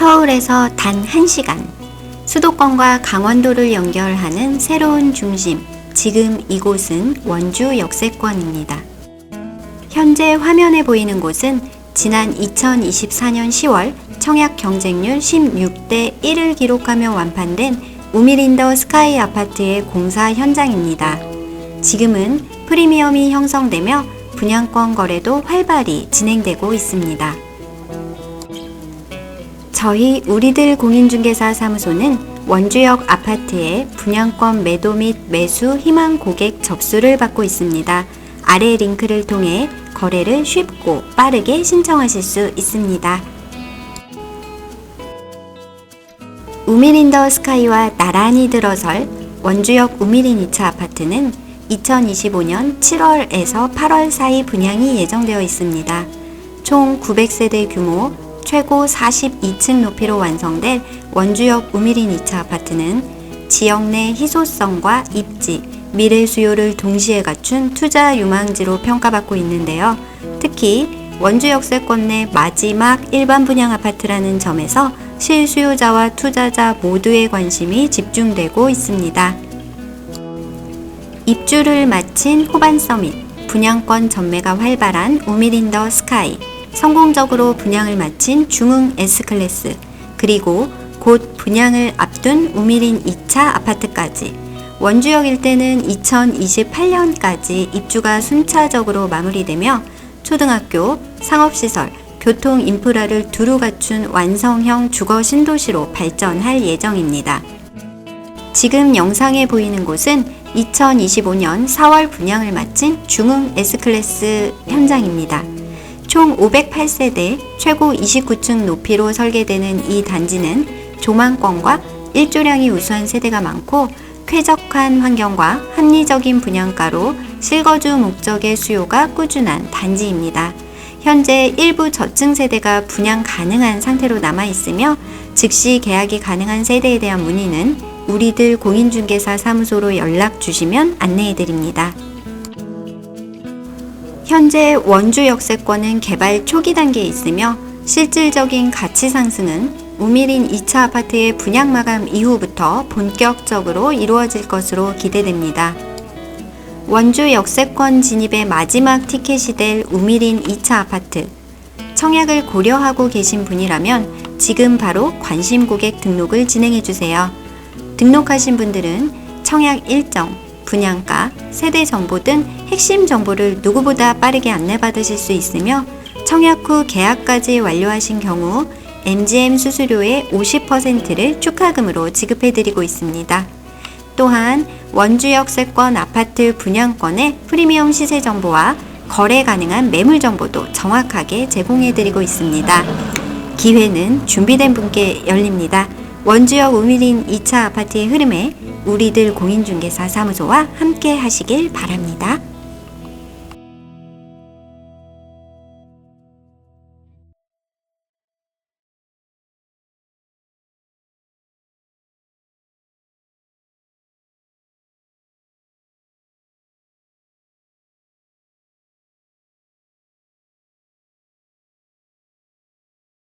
서울에서 단 1시간, 수도권과 강원도를 연결하는 새로운 중심, 지금 이곳은 원주 역세권입니다. 현재 화면에 보이는 곳은 지난 2024년 10월 청약 경쟁률 16대 1을 기록하며 완판된 우미린더 스카이 아파트의 공사 현장입니다. 지금은 프리미엄이 형성되며 분양권 거래도 활발히 진행되고 있습니다. 저희 우리들 공인중개사 사무소는 원주역 아파트의 분양권 매도 및 매수 희망 고객 접수를 받고 있습니다. 아래 링크를 통해 거래를 쉽고 빠르게 신청하실 수 있습니다. 우미린더 스카이와 나란히 들어설 원주역 우미린 2차 아파트는 2025년 7월에서 8월 사이 분양이 예정되어 있습니다. 총 900세대 규모 최고 42층 높이로 완성될 원주역 우미린 2차 아파트는 지역 내 희소성과 입지, 미래 수요를 동시에 갖춘 투자 유망지로 평가받고 있는데요. 특히 원주 역세권 내 마지막 일반 분양 아파트라는 점에서 실수요자와 투자자 모두의 관심이 집중되고 있습니다. 입주를 마친 호반 서밋, 분양권 전매가 활발한 우미린 더 스카이, 성공적으로 분양을 마친 중흥 S클래스, 그리고 곧 분양을 앞둔 우미린 2차 아파트까지 원주역 일대는 2028년까지 입주가 순차적으로 마무리되며 초등학교, 상업시설, 교통 인프라를 두루 갖춘 완성형 주거 신도시로 발전할 예정입니다. 지금 영상에 보이는 곳은 2025년 4월 분양을 마친 중흥 S클래스 현장입니다. 총 508세대 최고 29층 높이로 설계되는 이 단지는 조망권과 일조량이 우수한 세대가 많고 쾌적한 환경과 합리적인 분양가로 실거주 목적의 수요가 꾸준한 단지입니다. 현재 일부 저층 세대가 분양 가능한 상태로 남아 있으며 즉시 계약이 가능한 세대에 대한 문의는 우리들 공인중개사 사무소로 연락 주시면 안내해 드립니다. 현재 원주 역세권은 개발 초기 단계에 있으며 실질적인 가치 상승은 우미린 2차 아파트의 분양 마감 이후부터 본격적으로 이루어질 것으로 기대됩니다. 원주 역세권 진입의 마지막 티켓이 될 우미린 2차 아파트. 청약을 고려하고 계신 분이라면 지금 바로 관심 고객 등록을 진행해 주세요. 등록하신 분들은 청약 일정, 분양가, 세대 정보 등 핵심 정보를 누구보다 빠르게 안내받으실 수 있으며 청약 후 계약까지 완료하신 경우 MGM 수수료의 50%를 축하금으로 지급해드리고 있습니다. 또한 원주역 세권 아파트 분양권의 프리미엄 시세 정보와 거래 가능한 매물 정보도 정확하게 제공해드리고 있습니다. 기회는 준비된 분께 열립니다. 원주역 우미린 2차 아파트의 흐름에 우리들 공인중개사 사무소와 함께 하시길 바랍니다.